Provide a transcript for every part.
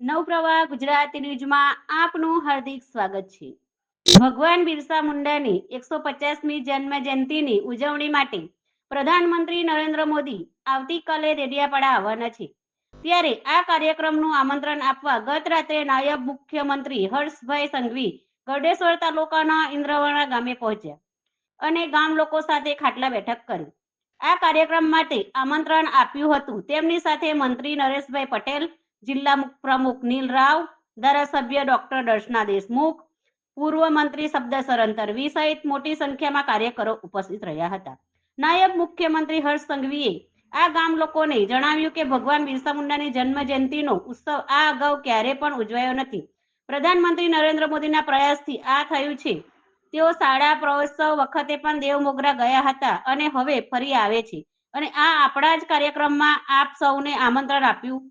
નવપ્રવાહ ગુજરાતી ન્યૂઝમાં આપનું હાર્દિક સ્વાગત છે. ભગવાન બિરસા મુંડાની એકસો પચાસમી જન્મ જયંતિની ઉજવણી માટે પ્રધાનમંત્રી નરેન્દ્ર મોદી આવતીકાલે ડેડિયાપાડા આવવાના છે. ત્યારે આ કાર્યક્રમનું આમંત્રણ આપવા ગત રાત્રે નાયબ મુખ્યમંત્રી હર્ષભાઈ સંઘવી ગરડેશ્વર તાલુકાના ઇન્દ્રવાણા ગામે પહોંચ્યા અને ગામ લોકો સાથે ખાટલા બેઠક કરી. આ કાર્યક્રમ માટે આમંત્રણ આપ્યું હતું. તેમની સાથે મંત્રી નરેશભાઈ પટેલ જિલ્લા પ્રમુખ નીલ રાવ, ધારાસભ્ય ડોક્ટર દર્શના દેશમુખ, પૂર્વ મંત્રી શબ્દસર અંતરવી સહિત મોટી સંખ્યામાં કાર્યકરો ઉપસ્થિત રહ્યા હતા. નાયબ મુખ્યમંત્રી હર્ષ સંઘવીએ આ ગામ લોકોને જણાવ્યું કે ભગવાન બિરસા મુંડાની જન્મ જયંતિનો ઉત્સવ આ અગાઉ ક્યારે પણ ઉજવાયો નથી. પ્રધાનમંત્રી નરેન્દ્ર મોદીના પ્રયાસથી આ થયું છે. તેઓ શાળા પ્રવેશોત્સવ વખતે પણ દેવમોગરા ગયા હતા અને હવે ફરી આવે છે. અને આ આપણા જ કાર્યક્રમમાં આપ સૌને આમંત્રણ આપ્યું.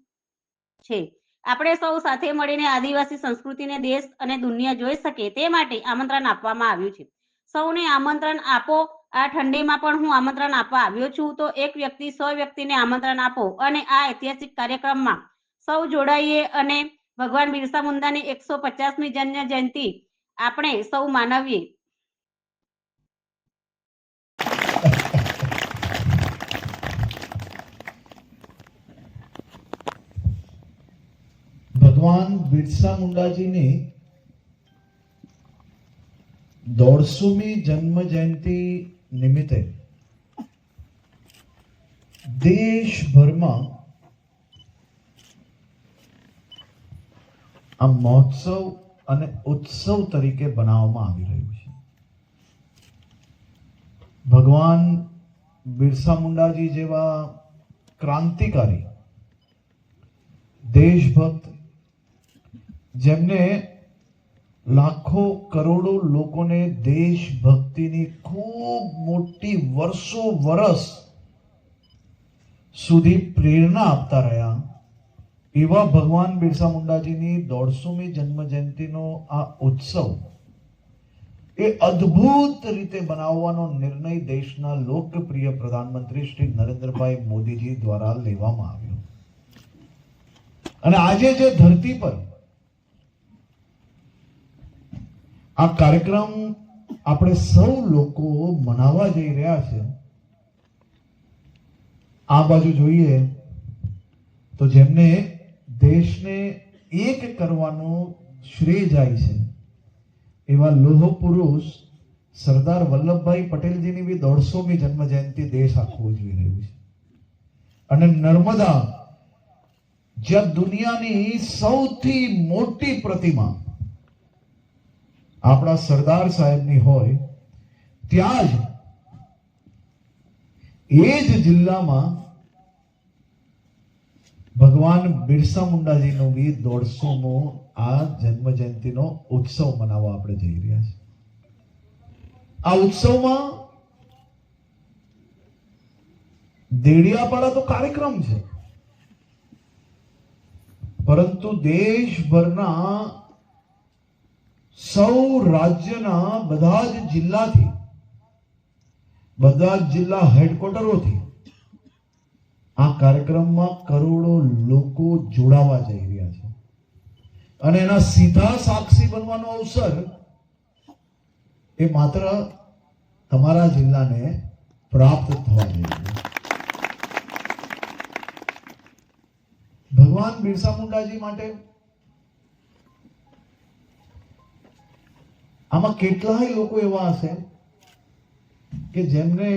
છે. આપણે સૌ સાથે મળીને આદિવાસી સંસ્કૃતિને દેશ અને દુનિયા જોઈ શકે તે માટે આમંત્રણ આપવામાં આવ્યું છે. સૌને આમંત્રણ આપો. આ ઠંડીમાં પણ હું આમંત્રણ આપવા આવ્યો છું. તો એક વ્યક્તિ, સો વ્યક્તિને આમંત્રણ આપો અને આ ઐતિહાસિક કાર્યક્રમમાં સૌ જોડાઈએ અને ભગવાન બિરસા મુંડાની એકસો પચાસમી જન્મ જયંતિ આપણે સૌ માનવીએ ભગવાન બિરસા મુંડાજીની દોઢસોમી જન્મ જયંતિ નિમિત્તે દેશભરમાં આ મહોત્સવ અને ઉત્સવ તરીકે બનાવવામાં આવી રહ્યું છે. ભગવાન બિરસા મુંડાજી જેવા ક્રાંતિકારી દેશભક્ત જેમને લાખો કરોડો લોકોને દેશભક્તિની ખૂબ મોટી વર્ષો વર્ષ સુધી પ્રેરણા આપતા રહ્યા. એવા ભગવાન બિરસા મુંડાજીની દોઢસોમી જન્મ જયંતિનો આ ઉત્સવ એ અદ્ભુત રીતે બનાવવાનો નિર્ણય દેશના લોકપ્રિય પ્રધાનમંત્રી શ્રી નરેન્દ્રભાઈ મોદીજી દ્વારા લેવામાં આવ્યો. અને આજે જે ધરતી પર આ કાર્યક્રમ આપણે સૌ લોકો મનાવવા જઈ રહ્યા છે. આ બાજુ જોઈએ તો જેમને દેશને એક કરવાનો શ્રેય જાય છે, એવા લોહ પુરુષ સરદાર વલ્લભભાઈ પટેલજીની બી દોઢસોમી જન્મ જયંતિ દેશ આખું ઉજવી રહ્યું છે. અને નર્મદા જ્યાં દુનિયાની સૌથી મોટી પ્રતિમા આપણા સરદાર સાહેબની હોય, ત્યાં જ એ જ જિલ્લામાં ભગવાન બિરસા મુંડાજીનો બી દોઢસોમો આ જન્મ જયંતિનો ઉત્સવ મનાવવા આપણે જઈ રહ્યા છીએ. આ ઉત્સવમાં દેડિયાપાડા તો કાર્યક્રમ છે. પરંતુ દેશભરના સૌ રાજ્યના બધા જ જિલ્લાથી, બધા જ જિલ્લા હેડક્વાર્ટરોથી આ કાર્યક્રમમાં કરોડો લોકો જોડાવા જઈ રહ્યા છે. અને એના સીધા સાક્ષી બનવાનો અવસર એ માત્ર તમારા જિલ્લાને પ્રાપ્ત થવા જોઈએ ભગવાન બિરસા મુંડાજી માટે આમાં કેટલાય લોકો એવા હશે કે જેમને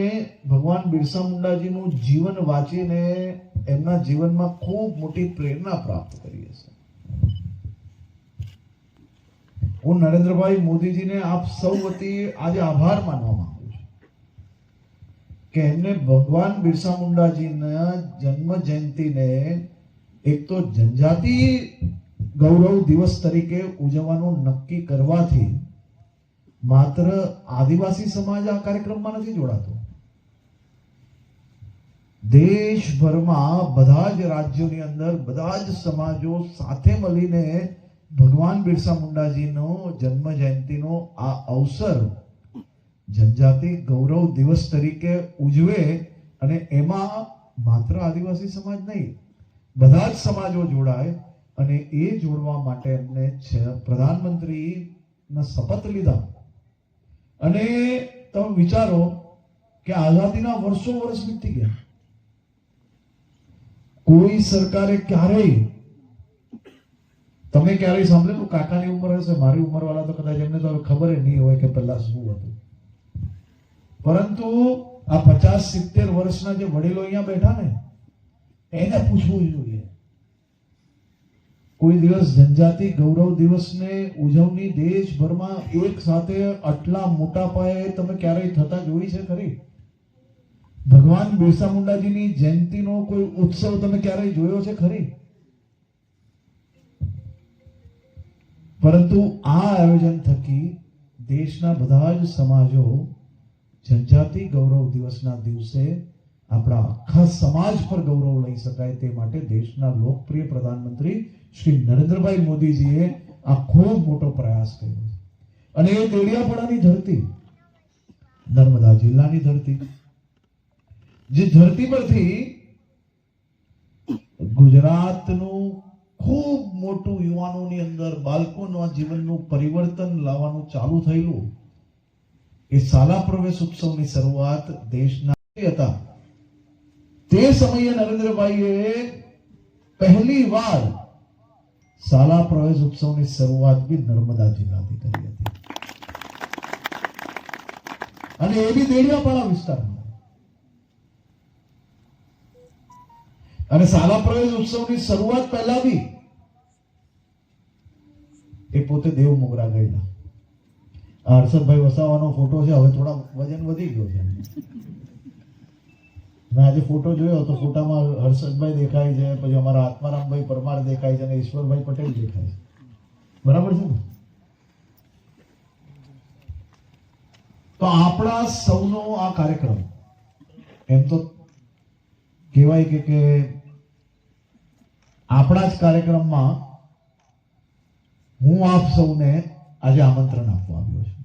ભગવાન બિરસા મુંડાજીનું જીવન વાંચીને એમના જીવનમાં ખૂબ મોટી પ્રેરણા પ્રાપ્ત કરી હશે. હું નરેન્દ્રભાઈ મોદીજીને આપ સૌ વતી આજે આભાર માનવા માંગુ છું કે એમને ભગવાન બિરસા મુંડાજીના જન્મ જયંતિને એક તો જનજાતિ ગૌરવ દિવસ તરીકે ઉજવવાનું નક્કી કરવાથી માત્ર આદિવાસી સમાજ આ કાર્યક્રમમાં નથી જોડાતો. દેશભરમાં બધા જ રાજ્યોની અંદર બધા જ સમાજો સાથે મળીને ભગવાન બિરસા મુંડાજીનો જન્મ જયંતિનો આ અવસર જનજાતિ ગૌરવ દિવસ તરીકે ઉજવે અને એમાં માત્ર આદિવાસી સમાજ નહીં, બધા જ સમાજો જોડાય અને એ જોડવા માટે એમને પ્રધાનમંત્રીના શપથ લીધા. અને તમે વિચારો કે આઝાદીના વર્ષો વર્ષ વીતી ગયા. કોઈ સરકારે ક્યારેય, તમે ક્યારેય સાંભળેલું? કાકાની ઉંમર હશે, મારી ઉંમર વાળા તો કદાચ એમને તો ખબર નહીં હોય કે પહેલા શું હતું. પરંતુ આ પચાસ સિત્તેર વર્ષના જે વડીલો અહીંયા બેઠા ને, એને પૂછવું જોઈએ. કોઈ દિવસ જનજાતિ ગૌરવ દિવસને ઉજવણી દેશભરમાં એક સાથે આટલા મોટા પાયે તમે ક્યારેય થતા જોઈ છે ખરી? ભગવાન બિરસા મુંડાજીની જયંતિનો કોઈ ઉત્સવ તમે ક્યારેય જોયો છે ખરી? પરંતુ આ આયોજન થકી દેશના બધા જ સમાજો જનજાતિ ગૌરવ દિવસના દિવસે આપણા આખા સમાજ પર ગૌરવ લઈ શકાય તે માટે દેશના લોકપ્રિય પ્રધાનમંત્રી શ્રી નરેન્દ્રભાઈ મોદીજીએ આ ખૂબ મોટો પ્રયાસ કર્યો અને એ દેડિયાપાડાની ધરતી, નર્મદા જિલ્લાની ધરતી. જે ધરતી પરથી ગુજરાતનું ખૂબ મોટું યુવાનોની અંદર, બાળકોના જીવનનું પરિવર્તન લાવવાનું ચાલુ થયેલું, એ શાળા પ્રવેશ ઉત્સવની શરૂઆત દેશના હતા. તે સમયે નરેન્દ્રભાઈએ પહેલી વાર શાલા પ્રવેશ ઉત્સવની શરૂઆત બી નર્મદા જિલ્લાથી કરી હતી. અને એ બી દેડિયાપાડા વિસ્તારમાં. અને શાલા પ્રવેશ ઉત્સવની શરૂઆત પહેલા બી એ પોતે દેવ મોગરા ગયેલા. હર્ષદભાઈ વસાવાનો ફોટો છે, હવે થોડા વજન વધી ગયો છે. મેં આજે ફોટો જોયો તો ફોટામાં હર્ષદભાઈ દેખાય છે, પછી અમારા આત્મારામભાઈ પરમાર દેખાય છે અને ઈશ્વરભાઈ પટેલ દેખાય છે. બરાબર છે ને? તો આપણા સૌનો આ કાર્યક્રમ, એમ તો કહેવાય કે કે આપણા જ કાર્યક્રમમાં હું આપ સૌને આજે આમંત્રણ આપવા આવ્યો છું.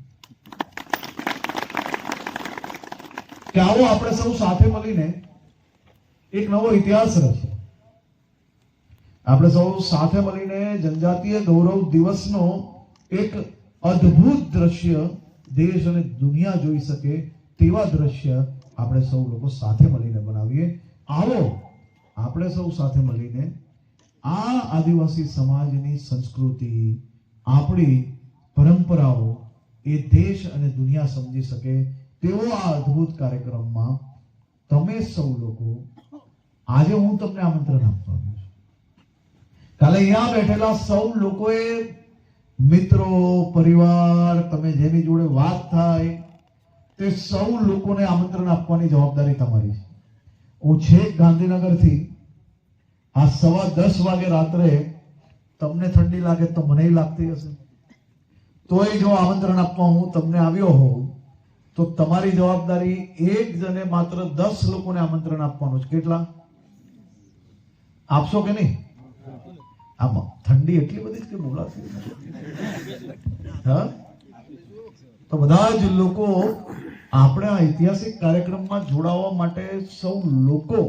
કે આવો આપણે સૌ સાથે મળીને એક નવો ઇતિહાસ રચીએ. આપણે સૌ સાથે મળીને જનજાતીય ગૌરવ દિવસનો એક અદ્ભુત દ્રશ્ય દેશ અને દુનિયા જોઈ શકે તેવા દ્રશ્ય આપણે સૌ લોકો સાથે મળીને બનાવીએ. આવો આપણે સૌ સાથે મળીને આ આદિવાસી સમાજની સંસ્કૃતિ, આપણી પરંપરાઓ એ દેશ અને દુનિયા સમજી શકે તેવો આ અદ્ભુત કાર્યક્રમમાં તમે સૌ લોકો આજે હું તમને આમંત્રણ આપવા છું. કાલે અહીંયા બેઠેલા સૌ લોકોએ, મિત્રો, પરિવાર, તમે જેની જોડે વાત થાય, તે સૌ લોકોને આમંત્રણ આપવાની જવાબદારી તમારી છે. હું છેક ગાંધીનગરથી આ સવા દસ વાગે રાત્રે તમને ઠંડી લાગે તો મને લાગતી હશે. તોય જો આમંત્રણ આપવા હું તમને આવ્યો હોઉં તો તમારી જવાબદારી એક જણે માત્ર દસ લોકોને આમંત્રણ આપવાનું છે. કેટલા? આપશો કે નહીં? આમાં ઠંડી એટલી બધી કે બોલાશે. હા? તો બધા જ લોકો આપણે આ ઐતિહાસિક કાર્યક્રમમાં જોડાવા માટે સૌ લોકો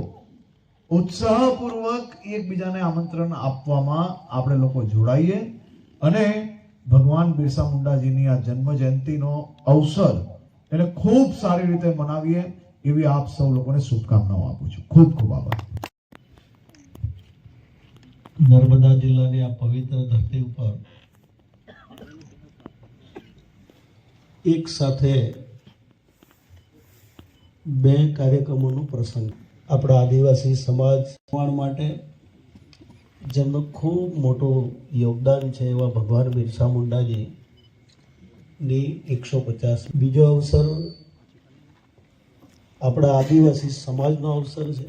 ઉત્સાહપૂર્વક એકબીજાને આમંત્રણ આપવામાં આપણે લોકો જોડાઈએ. અને ભગવાન બિરસા મુંડાજીની આ જન્મ જયંતિનો અવસર એને ખૂબ સારી રીતે મનાવીએ એવી આપ સૌ લોકોને શુભકામનાઓ આપું છું. ખૂબ ખૂબ આભાર. નર્મદા જિલ્લાની આ પવિત્ર ધરતી ઉપર એક સાથે બે કાર્યક્રમોનો પ્રસંગ. આપણા આદિવાસી સમાજ નિર્માણ માટે જેમનું ખૂબ મોટું યોગદાન છે એવા ભગવાન બિરસા મુંડાજી ની એકસો પચાસ. બીજો અવસર આપણા આદિવાસી સમાજનો અવસર છે.